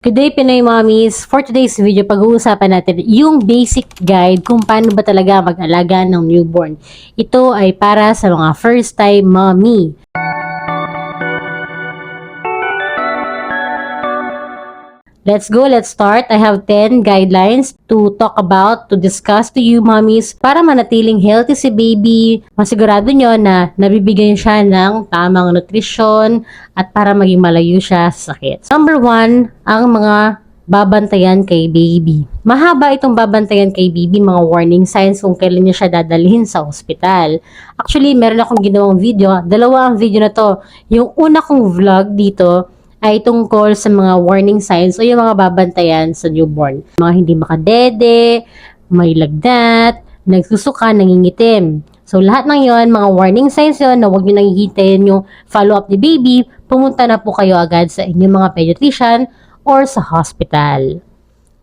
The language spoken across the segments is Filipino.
Good day, Pinoy Mommies! For today's video, pag-uusapan natin yung basic guide kung paano ba talaga mag-alaga ng newborn. Ito ay para sa mga first-time mommy. Let's go, let's start. I have 10 guidelines to talk about, to discuss to you mommies para manatiling healthy si baby. Masigurado nyo na nabibigyan siya ng tamang nutrisyon at para maging malayo siya sa sakit. Number one, ang mga babantayan kay baby. Mahaba itong babantayan kay baby, mga warning signs kung kailan niya siya dadalhin sa ospital. Actually, meron akong ginawang video. Dalawa ang video na to. Yung una kong vlog dito, ay tungkol sa mga warning signs o yung mga babantayan sa newborn. Mga hindi makadede, may lagnat, nagsusuka, nangingitim. So, lahat ng yon mga warning signs yon na huwag nyo nangihintayin yung follow-up ni baby, pumunta na po kayo agad sa inyong mga pediatrician or sa hospital.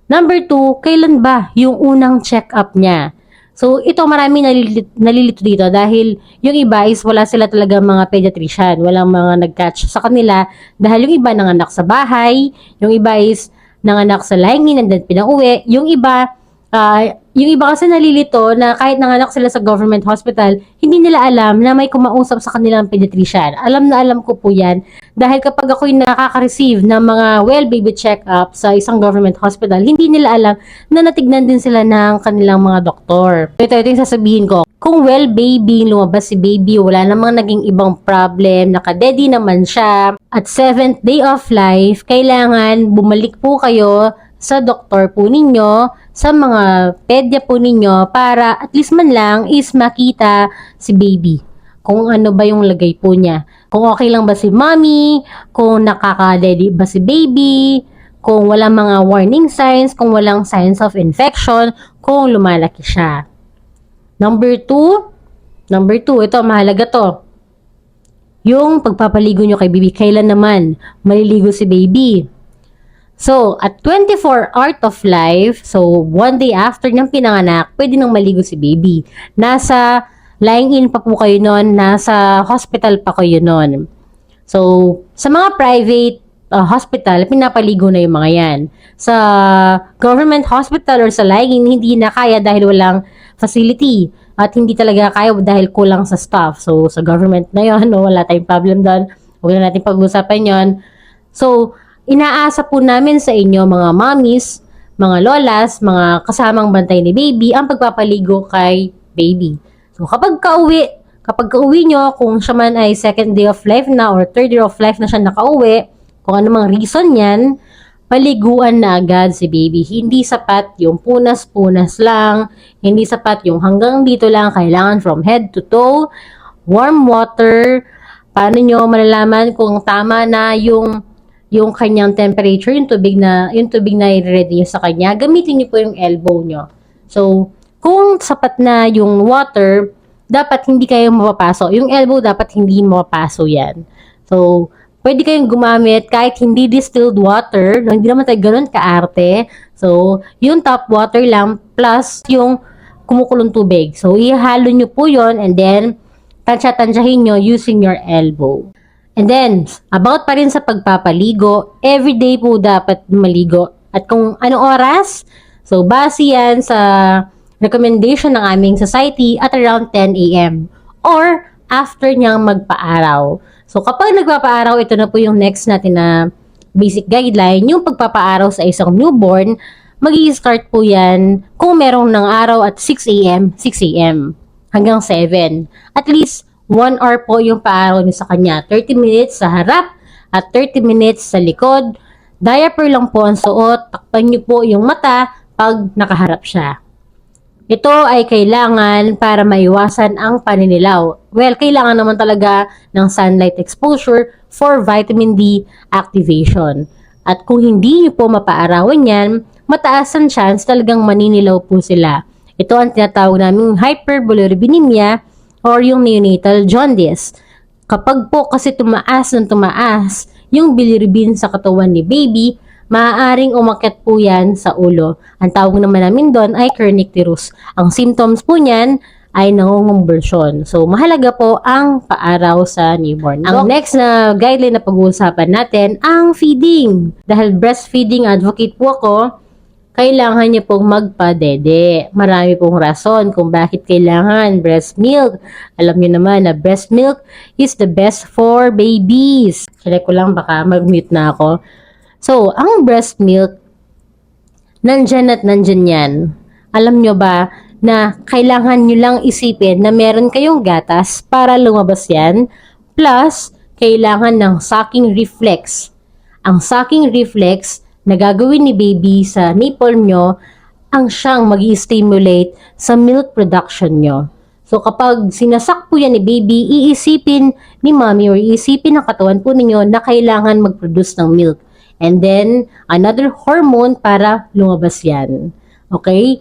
Number two, kailan ba yung unang check-up niya? So, ito marami nalilito, nalilito dito dahil yung iba is wala sila talaga mga pediatrician. Walang mga nag-catch sa kanila dahil yung iba nanganak sa bahay, yung iba is nanganak sa lahingin and then pinauwi. Yung iba, ah, yung iba kasi nalilito na kahit nanganak sila sa government hospital, hindi nila alam na may kumausap sa kanilang pediatrician. Alam na alam ko po yan dahil kapag ako'y nakaka-receive ng mga well baby check-up sa isang government hospital, hindi nila alam na natignan din sila ng kanilang mga doktor. Ito, ito yung sasabihin ko. Kung well baby, lumabas si baby, wala namang naging ibang problem, nakadedi naman siya, at 7th day of life, kailangan bumalik po kayo sa doktor po ninyo, sa mga pedya po ninyo, para at least man lang is makita si baby kung ano ba yung lagay po niya. Kung okay lang ba si mommy, kung nakaka-daddy ba si baby, kung walang mga warning signs, kung walang signs of infection, kung lumalaki siya. Number two, number two, ito, mahalaga to. Yung pagpapaligo nyo kay baby, kailan naman maliligo si baby? So, at 24 art of life, so one day after niyang pinanganak, pwede nang maligo si baby. Nasa lying in pa po kayo noon, nasa hospital pa kayo noon. So, sa mga private uh, hospital, pinapaligo na yung mga yan. Sa government hospital or sa lying in, hindi na kaya dahil walang facility. At hindi talaga kaya dahil kulang sa staff. So, sa government na yon no, wala tayong problem doon. Huwag na natin pag-usapan yon. So, inaasa po namin sa inyo mga mommies, mga lolas, mga kasamang bantay ni baby, ang pagpapaligo kay baby. So, kapag kauwi, kapag kauwi nyo, kung siya man ay second day of life na or third day of life na siya nakauwi, kung ano mang reason yan, paliguan na agad si baby. Hindi sapat yung punas-punas lang, hindi sapat yung hanggang dito lang, kailangan from head to toe, warm water, paano nyo malalaman kung tama na yung yung kanyang temperature, yung tubig na yung tubig na i-ready nyo sa kanya, gamitin niyo po yung elbow nyo. So, kung sapat na yung water, dapat hindi kayo mapapaso. Yung elbow dapat hindi mapapaso yan. So, pwede kayong gumamit kahit hindi distilled water, no, hindi naman tayo ganun kaarte. So, yung tap water lang plus yung kumukulong tubig. So, ihalo nyo po yon and then tansya-tansyahin nyo using your elbow. And then, about pa rin sa pagpapaligo, everyday po dapat maligo. At kung anong oras, so base yan sa recommendation ng aming society at around 10 a.m. Or after niyang magpaaraw. So kapag nagpapaaraw, ito na po yung next natin na basic guideline, yung pagpapaaraw sa isang newborn, mag start po yan kung merong ng araw at 6 a.m., 6 a.m. hanggang 7. At least 1 hour po yung paaraw niyo sa kanya. 30 minutes sa harap at 30 minutes sa likod. Diaper lang po ang suot. Takpan niyo po yung mata pag nakaharap siya. Ito ay kailangan para maiwasan ang paninilaw. Well, kailangan naman talaga ng sunlight exposure for vitamin D activation. At kung hindi niyo po mapaarawan yan, mataas ang chance talagang maninilaw po sila. Ito ang tinatawag naming hyperbilirubinemia or yung neonatal jaundice. Kapag po kasi tumaas ng tumaas yung bilirubin sa katawan ni baby, maaaring umakyat po yan sa ulo. Ang tawag naman namin doon ay kernicterus. Ang symptoms po niyan ay nangungumbulsyon. So, mahalaga po ang paaraw sa newborn. Ang next na guideline na pag-uusapan natin, ang feeding. Dahil breastfeeding advocate po ako, kailangan niyo pong magpadede. Marami pong rason kung bakit kailangan breast milk. Alam niyo naman na breast milk is the best for babies. Check ko lang baka mag-mute na ako. So, ang breast milk, nandyan at nandyan yan. Alam nyo ba na kailangan nyo lang isipin na meron kayong gatas para lumabas yan, plus kailangan ng sucking reflex. Ang sucking reflex na gagawin ni baby sa nipple nyo, ang siyang mag stimulate sa milk production nyo. So kapag sinasak po yan ni baby, iisipin ni mommy or iisipin ng katawan po ninyo na kailangan mag-produce ng milk. And then, another hormone para lumabas yan. Okay?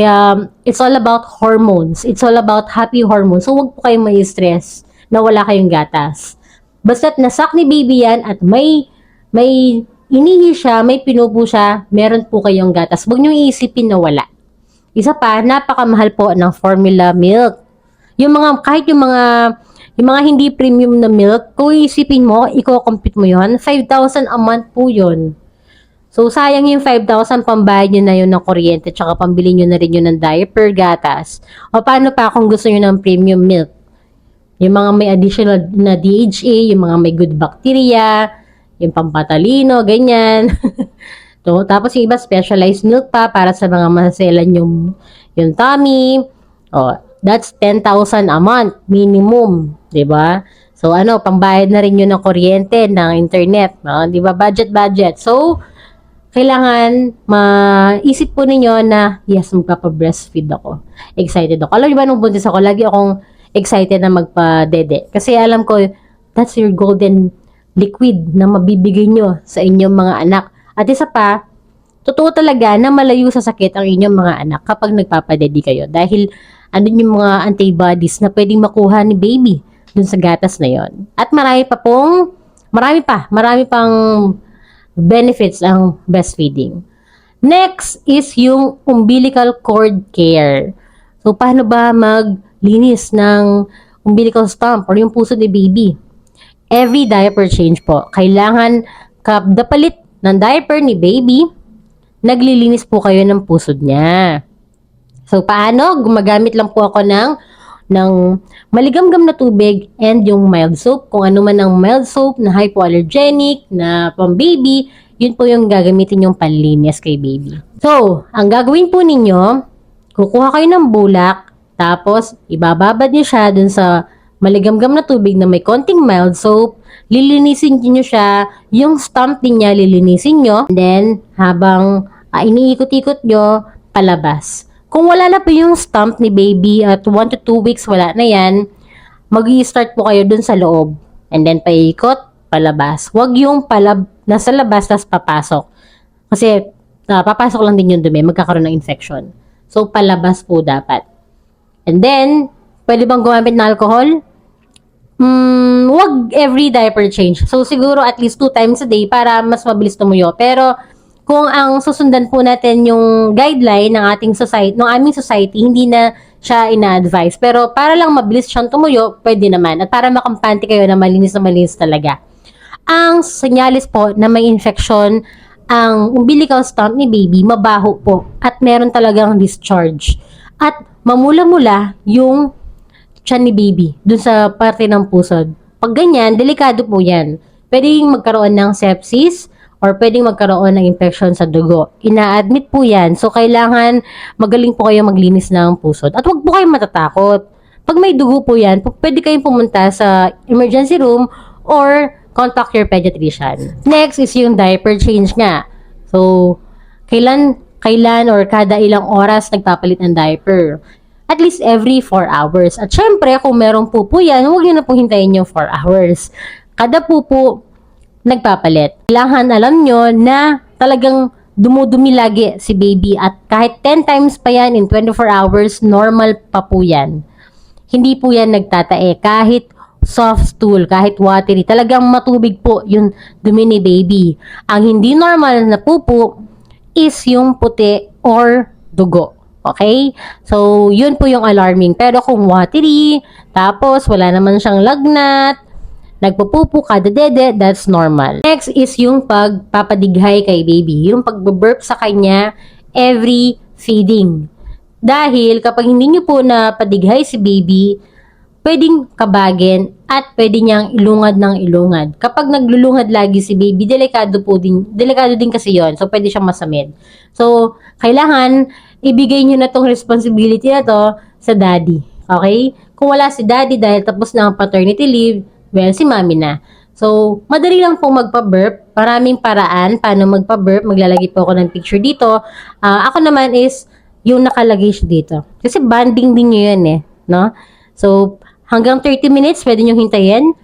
Um, it's all about hormones. It's all about happy hormones. So, huwag po kayong may stress na wala kayong gatas. Basta't nasak ni baby yan at may, may inihi siya, may pinupo siya, meron po kayong gatas. Huwag niyong iisipin na wala. Isa pa, napakamahal po ng formula milk. Yung mga, kahit yung mga, yung mga hindi premium na milk, kung iisipin mo, i-compute mo yon 5,000 a month po yun. So, sayang yung 5,000 pambayad nyo na yun ng kuryente tsaka pambili nyo na rin yun ng diaper, gatas. O paano pa kung gusto nyo ng premium milk? Yung mga may additional na DHA, yung mga may good bacteria, yung pampatalino, ganyan. so, tapos yung iba specialized milk pa para sa mga maselan yung, yung tummy. O, that's 10,000 a month minimum, 'di ba? So ano, pambayad na rin 'yun ng kuryente, ng internet, no? 'di ba? Budget budget. So kailangan maisip po ninyo na yes, magpapa-breastfeed ako. Excited ako. Alam niyo ba nung buntis ako, lagi akong excited na magpa-dede. Kasi alam ko, that's your golden liquid na mabibigay nyo sa inyong mga anak. At isa pa, totoo talaga na malayo sa sakit ang inyong mga anak kapag nagpapadedi kayo. Dahil andun yung mga antibodies na pwedeng makuha ni baby dun sa gatas na yon. At marami pa pong, marami pa, marami pang benefits ang breastfeeding. Next is yung umbilical cord care. So, paano ba maglinis ng umbilical stump or yung puso ni baby? Every diaper change po, kailangan kada palit ng diaper ni baby, naglilinis po kayo ng pusod niya. So, paano? Gumagamit lang po ako ng ng maligamgam na tubig and yung mild soap. Kung ano man ang mild soap na hypoallergenic, na pang baby, yun po yung gagamitin yung panlinis kay baby. So, ang gagawin po ninyo, kukuha kayo ng bulak, tapos ibababad niyo siya dun sa maligamgam na tubig na may konting mild soap, lilinisin niyo siya, yung stump din niya lilinisin niyo, and then habang ah, iniikot-ikot niyo, palabas. Kung wala na po yung stump ni baby at 1 to 2 weeks wala na yan, mag start po kayo dun sa loob. And then paikot, palabas. Huwag yung palab nasa labas tas papasok. Kasi ah, papasok lang din yung dumi, magkakaroon ng infection. So palabas po dapat. And then, pwede bang gumamit ng alcohol? Hmm, wag every diaper change. So siguro at least two times a day para mas mabilis tumuyo. Pero kung ang susundan po natin yung guideline ng ating society, ng aming society, hindi na siya ina-advise. Pero para lang mabilis siyang tumuyo, pwede naman. At para makampante kayo na malinis na malinis talaga. Ang senyalis po na may infection, ang umbilical stump ni baby, mabaho po. At meron talagang discharge. At mamula-mula yung tiyan ni baby dun sa parte ng pusod. Pag ganyan, delikado po yan. Pwedeng magkaroon ng sepsis or pwedeng magkaroon ng infection sa dugo. Ina-admit po yan. So, kailangan magaling po kayo maglinis ng pusod. At huwag po kayong matatakot. Pag may dugo po yan, pwede kayong pumunta sa emergency room or contact your pediatrician. Next is yung diaper change nga. So, kailan, kailan or kada ilang oras nagpapalit ng diaper? At least every 4 hours. At syempre, kung merong pupo yan, huwag nyo na po hintayin yung 4 hours. Kada pupo, nagpapalit. Kailangan alam nyo na talagang dumudumi lagi si baby at kahit 10 times pa yan in 24 hours, normal pa po yan. Hindi po yan nagtatae kahit soft stool, kahit watery. Talagang matubig po yung dumi ni baby. Ang hindi normal na pupo is yung puti or dugo. Okay? So, yun po yung alarming. Pero kung watery, tapos wala naman siyang lagnat, nagpupupo kada dede, that's normal. Next is yung pagpapadighay kay baby. Yung pagbe-burp sa kanya every feeding. Dahil kapag hindi nyo po na padighay si baby, pwedeng kabagin at pwede niyang ilungad ng ilungad. Kapag naglulungad lagi si baby, delikado po din, delikado din kasi yon So, pwede siyang masamid. So, kailangan ibigay niyo na tong responsibility na to sa daddy. Okay? Kung wala si daddy dahil tapos na ang paternity leave, well, si mami na. So, madali lang pong magpa-burp. Maraming paraan paano magpa-burp. Maglalagay po ako ng picture dito. Ah, ako naman is yung nakalagay siya dito. Kasi banding din nyo yun eh. No? So, hanggang 30 minutes, pwede nyo hintayin.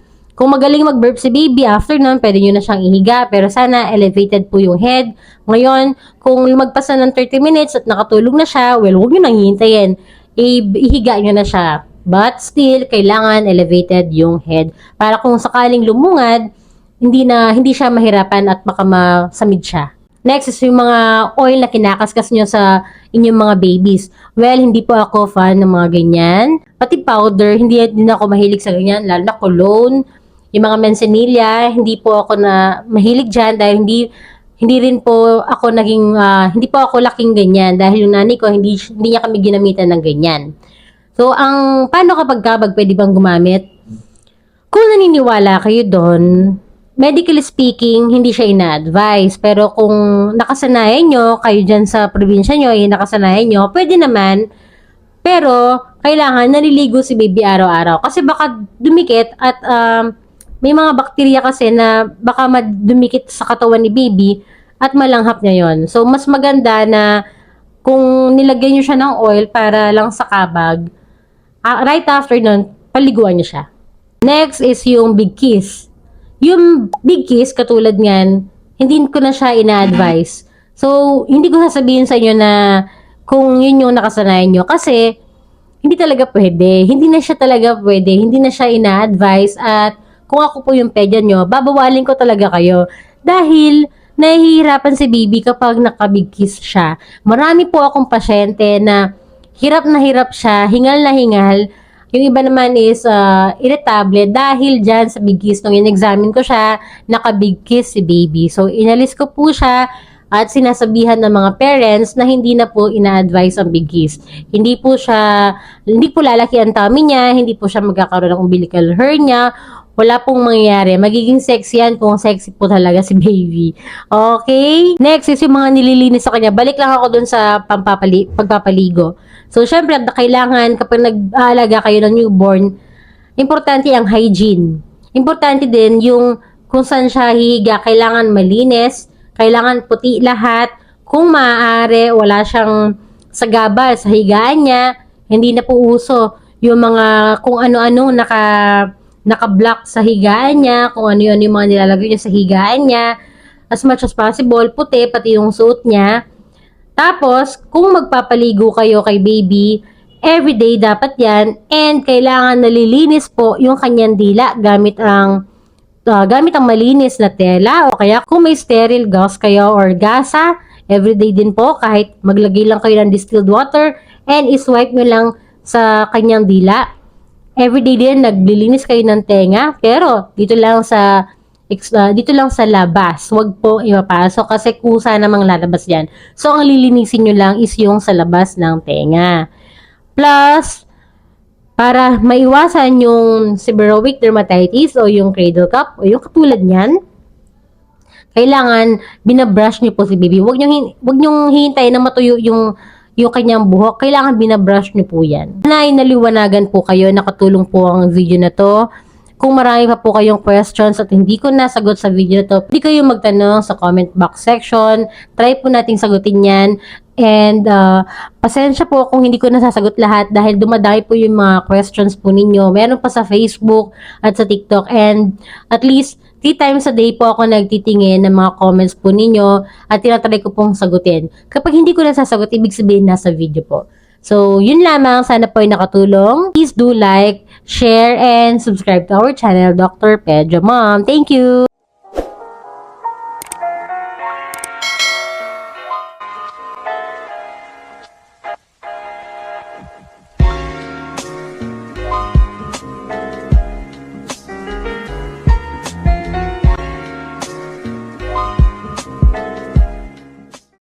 Kung magaling mag-burp si baby, after nun, pwede nyo na siyang ihiga. Pero sana, elevated po yung head. Ngayon, kung lumagpas na ng 30 minutes at nakatulog na siya, well, huwag nyo nang hihintayin. I- ihiga nyo na siya. But still, kailangan elevated yung head. Para kung sakaling lumungad, hindi na hindi siya mahirapan at baka masamid siya. Next is yung mga oil na kinakaskas nyo sa inyong mga babies. Well, hindi po ako fan ng mga ganyan. Pati powder, hindi din ako mahilig sa ganyan, lalo na cologne. Yung mga mensenilla, hindi po ako na mahilig dyan dahil hindi hindi rin po ako naging, ah, hindi po ako laking ganyan dahil yung nanay ko, hindi, hindi niya kami ginamitan ng ganyan. So, ang, paano kapag kabag pwede bang gumamit? Kung naniniwala kayo doon, medically speaking, hindi siya ina-advise. Pero kung nakasanayan nyo, kayo dyan sa probinsya nyo, eh, nakasanayan nyo, pwede naman. Pero, kailangan naliligo si baby araw-araw. Kasi baka dumikit at um, may mga bakterya kasi na baka madumikit sa katawan ni baby at malanghap niya yon. So, mas maganda na kung nilagyan nyo siya ng oil para lang sa kabag, ah, right after nun, paliguan nyo siya. Next is yung big kiss. Yung big kiss, katulad niyan, hindi ko na siya ina-advise. So, hindi ko sasabihin sa inyo na kung yun yung nakasanayan nyo. Kasi, hindi talaga pwede. Hindi na siya talaga pwede. Hindi na siya ina-advise. At kung ako po yung pedya nyo, babawalin ko talaga kayo. Dahil, nahihirapan si baby kapag nakabig kiss siya. Marami po akong pasyente na hirap na hirap siya, hingal na hingal. Yung iba naman is uh, irritable dahil dyan sa big kiss. Nung in-examine ko siya, naka-big kiss si baby. So, inalis ko po siya at sinasabihan ng mga parents na hindi na po ina-advise ang big kiss. Hindi po siya, hindi po lalaki ang tummy niya, hindi po siya magkakaroon ng umbilical hernia, wala pong mangyayari. Magiging sexy yan kung sexy po talaga si baby. Okay? Next is yung mga nililinis sa kanya. Balik lang ako dun sa pampapali, pagpapaligo. So, syempre, kailangan kapag nag-aalaga kayo ng newborn, importante ang hygiene. Importante din yung kung saan siya hihiga, kailangan malinis, kailangan puti lahat. Kung maaari, wala siyang sagabal sa higaan niya, hindi na po uso yung mga kung ano-ano naka naka-block sa higaan niya, kung ano yun yung mga nilalagay niya sa higaan niya. As much as possible, puti, pati yung suot niya. Tapos, kung magpapaligo kayo kay baby, everyday dapat yan. And kailangan nalilinis po yung kanyang dila gamit ang uh, gamit ang malinis na tela o kaya kung may sterile gauze kayo or gasa, everyday din po kahit maglagay lang kayo ng distilled water and iswipe nyo lang sa kanyang dila. Everyday din naglilinis kayo ng tenga pero dito lang sa uh, dito lang sa labas. Huwag po ipapasok kasi kusa namang lalabas yan. So, ang lilinisin nyo lang is yung sa labas ng tenga. Plus, para maiwasan yung seborrheic dermatitis o yung cradle cap o yung katulad niyan, kailangan binabrush niyo po si baby. Huwag hin- huwag niyo hihintayin na matuyo yung yung kanyang buhok. Kailangan binabrush niyo po yan. Na naliwanagan po kayo, nakatulong po ang video na to. Kung marami pa po kayong questions at hindi ko nasagot sa video na to, pwede kayo magtanong sa comment box section. Try po nating sagutin yan. And uh, pasensya po kung hindi ko nasasagot lahat dahil dumadami po yung mga questions po ninyo. Meron pa sa Facebook at sa TikTok. And at least three times a day po ako nagtitingin ng mga comments po ninyo at tinatry ko pong sagutin. Kapag hindi ko nasasagot, ibig sabihin nasa video po. So, yun lamang. Sana po ay nakatulong. Please do like, share, and subscribe to our channel, Dr. Pedro Mom. Thank you!